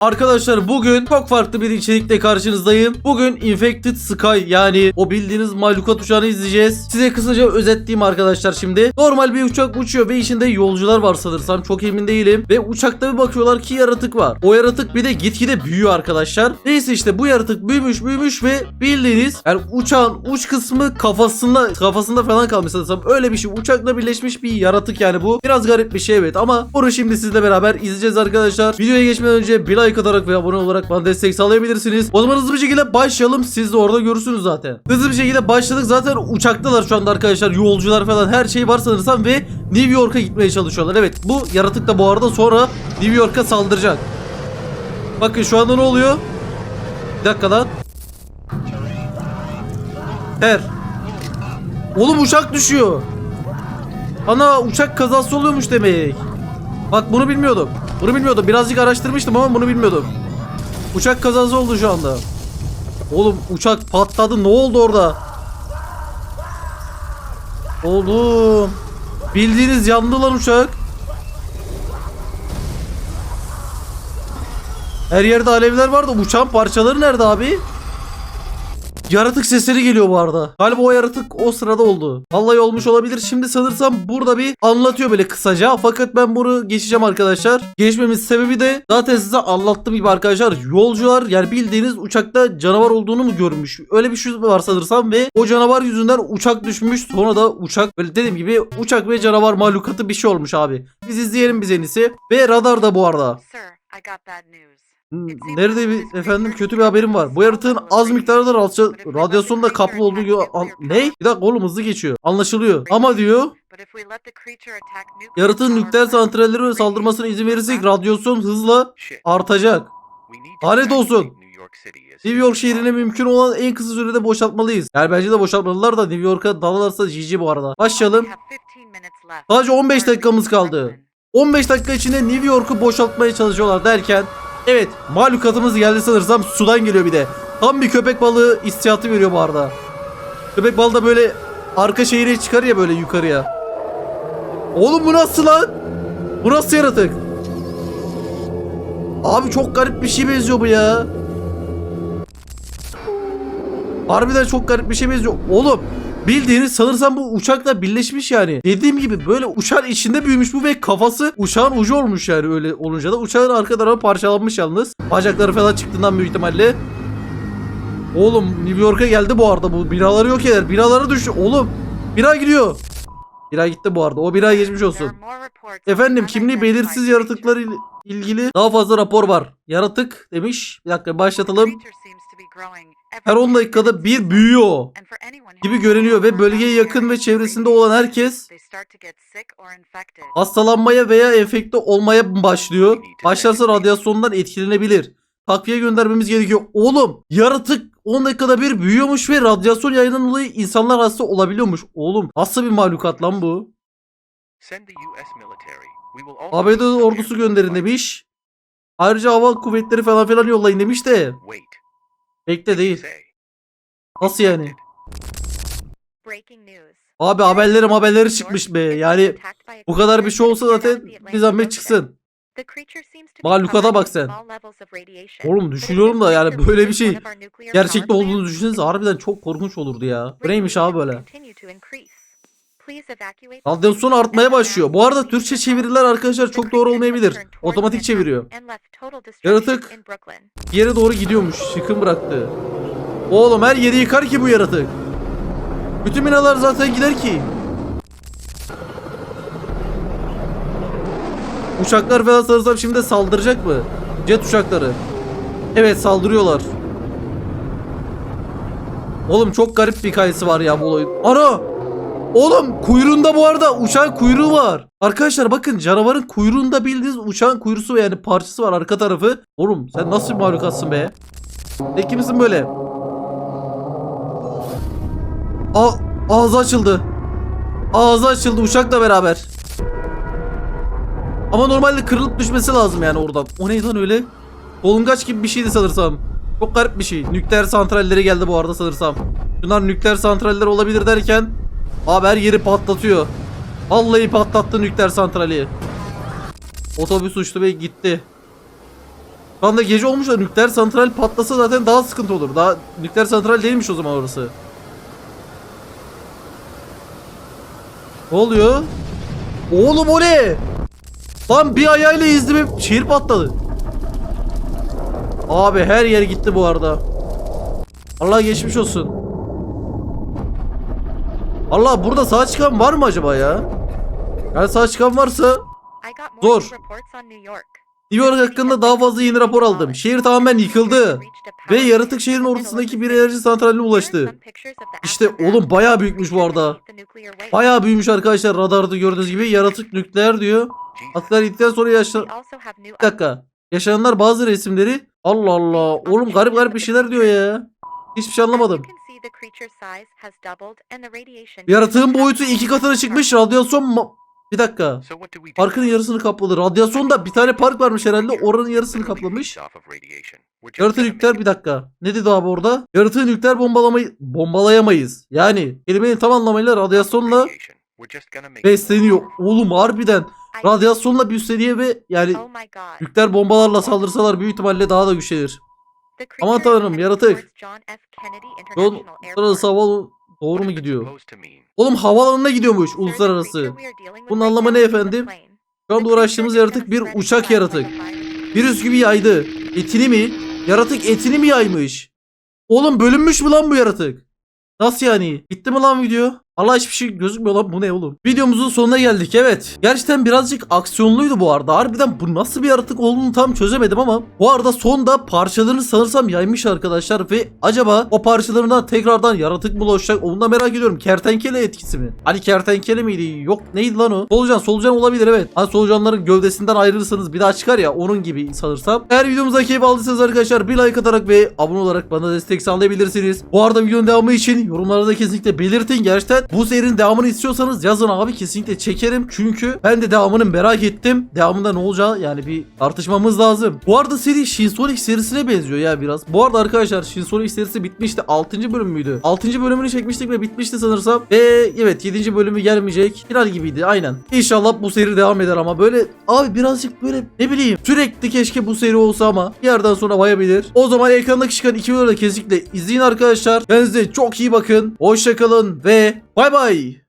Arkadaşlar bugün çok farklı bir içerikle karşınızdayım. Bugün Infected Sky yani o bildiğiniz mahlukat uçağını izleyeceğiz. Size kısaca özetleyeyim arkadaşlar şimdi. Normal bir uçak uçuyor ve içinde yolcular var sanırsam çok emin değilim. Ve uçakta bir bakıyorlar ki yaratık var. O yaratık bir de gitgide büyüyor arkadaşlar. Neyse işte bu yaratık büyümüş büyümüş ve bildiğiniz yani uçağın uç kısmı kafasında kafasında falan kalmış sanırsam. Öyle bir şey uçakla birleşmiş bir yaratık yani bu. Biraz garip bir şey evet ama bunu şimdi sizle beraber izleyeceğiz arkadaşlar. Videoya geçmeden önce bir like atarak ve abone olarak bana destek sağlayabilirsiniz. O zaman hızlı bir şekilde başlayalım. Siz de orada görürsünüz zaten. Hızlı bir şekilde başladık. Zaten uçaktalar şu anda arkadaşlar. Yolcular falan her şey var sanırsam ve New York'a gitmeye çalışıyorlar. Evet bu yaratık da bu arada sonra New York'a saldıracak. Bakın şu anda ne oluyor? Bir dakika lan. Her. Oğlum uçak düşüyor. Ana uçak kazası oluyormuş demek. Bak bunu bilmiyordum. Bunu bilmiyordum. Birazcık araştırmıştım ama bunu bilmiyordum. Uçak kazası oldu şu anda. Oğlum uçak patladı. Ne oldu orada? Oğlum. Bildiğiniz yandı lan uçak. Her yerde alevler vardı. Uçağın parçaları nerede abi? Yaratık sesleri geliyor bu arada. Galiba o yaratık o sırada oldu. Vallahi olmuş olabilir. Şimdi sanırsam burada bir anlatıyor böyle kısaca. Fakat ben bunu geçeceğim arkadaşlar. Geçmemin sebebi de zaten size anlattığım gibi arkadaşlar. Yolcular yani bildiğiniz uçakta canavar olduğunu mu görmüş? Öyle bir şey var sanırsam ve o canavar yüzünden uçak düşmüş. Sonra da uçak böyle dediğim gibi uçak ve canavar mahlukatı bir şey olmuş abi. Biz izleyelim biz en iyisi. Ve radar da bu arada. Sir, I got bad news. Hmm, Nerede bir efendim kötü bir haberim var. Bu yaratığın az miktarda radya- radyasyonla kaplı olduğu an- ne? Bir dakika oğlum hızlı geçiyor. Anlaşılıyor. Ama diyor yaratığın nükleer santralleri saldırmasına izin verirsek radyasyon hızla artacak. Lanet olsun. New York şehrine mümkün olan en kısa sürede boşaltmalıyız. Yani bence de boşaltmalılar da New York'a dalarlarsa GG bu arada. Başlayalım. We have 15 minutes left. Sadece 15 dakikamız kaldı. Brooklyn. 15 dakika içinde New York'u boşaltmaya çalışıyorlar derken evet mahlukatımız geldi sanırsam sudan geliyor bir de. Tam bir köpek balığı hissiyatı veriyor bu arada. Köpek balığı da böyle arka şehire çıkar ya böyle yukarıya. Oğlum bu nasıl lan? Bu nasıl yaratık? Abi çok garip bir şey benziyor bu ya. Harbiden çok garip bir şey benziyor. Oğlum bildiğiniz sanırsam bu uçakla birleşmiş yani. Dediğim gibi böyle uçağın içinde büyümüş bu ve kafası uçağın ucu olmuş yani öyle olunca da. Uçağın arka tarafı parçalanmış yalnız. Bacakları falan çıktığından büyük ihtimalle. Oğlum New York'a geldi bu arada bu. Binaları yok eder. Binalara düştü. Oğlum bina gidiyor. Bina gitti bu arada. O bina geçmiş olsun. Efendim kimliği belirsiz creature. yaratıklar il- ilgili daha fazla rapor var. Yaratık demiş. Bir dakika başlatalım. Her 10 10 dakikada bir büyüyor gibi görünüyor ve bölgeye yakın ve çevresinde olan herkes hastalanmaya veya enfekte olmaya başlıyor. Başlarsa radyasyondan etkilenebilir. Takviye göndermemiz gerekiyor. Oğlum yaratık 10 dakikada bir büyüyormuş ve radyasyon yayından dolayı insanlar hasta olabiliyormuş. Oğlum nasıl bir mahlukat lan bu? ABD ordusu gönderin demiş. Ayrıca hava kuvvetleri falan filan yollayın demiş de. Bekle değil. Nasıl yani? Breaking news. Abi haberleri haberleri çıkmış be. Yani bu kadar bir şey olsa zaten bir zahmet çıksın. Mahlukata bak sen. Oğlum düşünüyorum da yani böyle bir şey gerçekte olduğunu düşünsenize harbiden çok korkunç olurdu ya. Bu neymiş abi böyle? Radyasyon artmaya başlıyor. Bu arada Türkçe çeviriler arkadaşlar çok doğru olmayabilir. Otomatik çeviriyor. Yaratık Bir yere doğru gidiyormuş. Yıkım bıraktı. Oğlum her yeri yıkar ki bu yaratık. Bütün binalar zaten gider ki. Uçaklar falan sanırsam şimdi saldıracak mı? Jet uçakları. Evet saldırıyorlar. Oğlum çok garip bir hikayesi var ya bu olayın. Ana! Oğlum kuyruğunda bu arada uçağın kuyruğu var. Arkadaşlar bakın canavarın kuyruğunda bildiğiniz uçağın kuyruğu yani parçası var arka tarafı. Oğlum sen nasıl bir mahlukatsın be? Ne kimsin böyle? A ağzı açıldı. Ağzı açıldı uçakla beraber. Ama normalde kırılıp düşmesi lazım yani oradan. O neydi lan öyle? Dolungaç gibi bir şeydi sanırsam. Çok garip bir şey. Nükleer santralleri geldi bu arada sanırsam. Bunlar nükleer santraller olabilir derken abi her yeri patlatıyor. Vallahi patlattı nükleer santrali. Otobüs uçtu ve gitti. Şu anda gece olmuş da nükleer santral patlasa zaten daha sıkıntı olur. Daha nükleer santral değilmiş o zaman orası. Ne oluyor? Oğlum o ne? Lan bir ayağıyla izdim şehir patladı. Abi her yer gitti bu arada. Allah geçmiş olsun. Allah burada sağ çıkan var mı acaba ya? Yani sağ çıkan varsa Zor. New York hakkında daha fazla yeni rapor aldım. Şehir tamamen yıkıldı. Ve yaratık şehrin ortasındaki bir enerji santraline ulaştı. İşte oğlum bayağı büyükmüş bu arada. Bayağı büyümüş arkadaşlar radarda gördüğünüz gibi. Yaratık nükleer diyor. Atıklar gittikten sonra yaşlan... Bir dakika. Yaşananlar bazı resimleri. Allah Allah. Oğlum garip garip bir şeyler diyor ya. Hiçbir şey anlamadım. Yaratığın boyutu iki katına çıkmış. Radyasyon ma- Bir dakika. Parkın yarısını kapladı. Radyasyonda bir tane park varmış herhalde. Oranın yarısını kaplamış. Yaratığı nükleer bir dakika. Ne dedi abi orada? Yaratığı nükleer bombalamayı bombalayamayız. Yani kelimenin tam anlamıyla radyasyonla besleniyor. Oğlum harbiden radyasyonla büyüseniyor ve yani Oh nükleer bombalarla saldırsalar büyük ihtimalle daha da güçlenir. Aman tanrım, yaratık. Yol uluslararası hava doğru mu gidiyor? Oğlum havaalanına gidiyormuş uluslararası. Bunun anlamı ne efendim? Şu anda uğraştığımız yaratık bir uçak yaratık. Virüs gibi yaydı. Etini mi? Yaratık etini mi yaymış? Oğlum bölünmüş mü lan bu yaratık? Nasıl yani? Bitti mi lan video? Allah hiçbir şey gözükmüyor lan bu ne oğlum? Videomuzun sonuna geldik evet. Gerçekten birazcık aksiyonluydu bu arada. Harbiden bu nasıl bir yaratık olduğunu tam çözemedim ama bu arada sonda parçalarını sanırsam yaymış arkadaşlar ve acaba o parçalarından tekrardan yaratık mı oluşacak onu da merak ediyorum. Kertenkele etkisi mi? Hani kertenkele miydi? Yok neydi lan o? Solucan solucan olabilir evet. Hani solucanların gövdesinden ayrılırsanız bir daha çıkar ya onun gibi sanırsam. Eğer videomuza keyif aldıysanız arkadaşlar bir like atarak ve abone olarak bana destek sağlayabilirsiniz. Bu arada videonun devamı için yorumlarda kesinlikle belirtin. Gerçekten bu serinin devamını istiyorsanız yazın abi kesinlikle çekerim. Çünkü ben de devamını merak ettim. Devamında ne olacağı yani bir tartışmamız lazım. Bu arada seri Shinsonic serisine benziyor ya biraz. Bu arada arkadaşlar Shinsonic serisi bitmişti. 6. bölüm müydü? 6. bölümünü çekmiştik ve bitmişti sanırsam. Ve evet 7. bölümü gelmeyecek. Final gibiydi aynen. İnşallah bu seri devam eder ama böyle abi birazcık böyle ne bileyim sürekli keşke bu seri olsa ama bir yerden sonra bayabilir. O zaman ekrandaki çıkan iki videoyu da kesinlikle izleyin arkadaşlar. Kendinize çok iyi bakın. Hoşçakalın ve bay bay.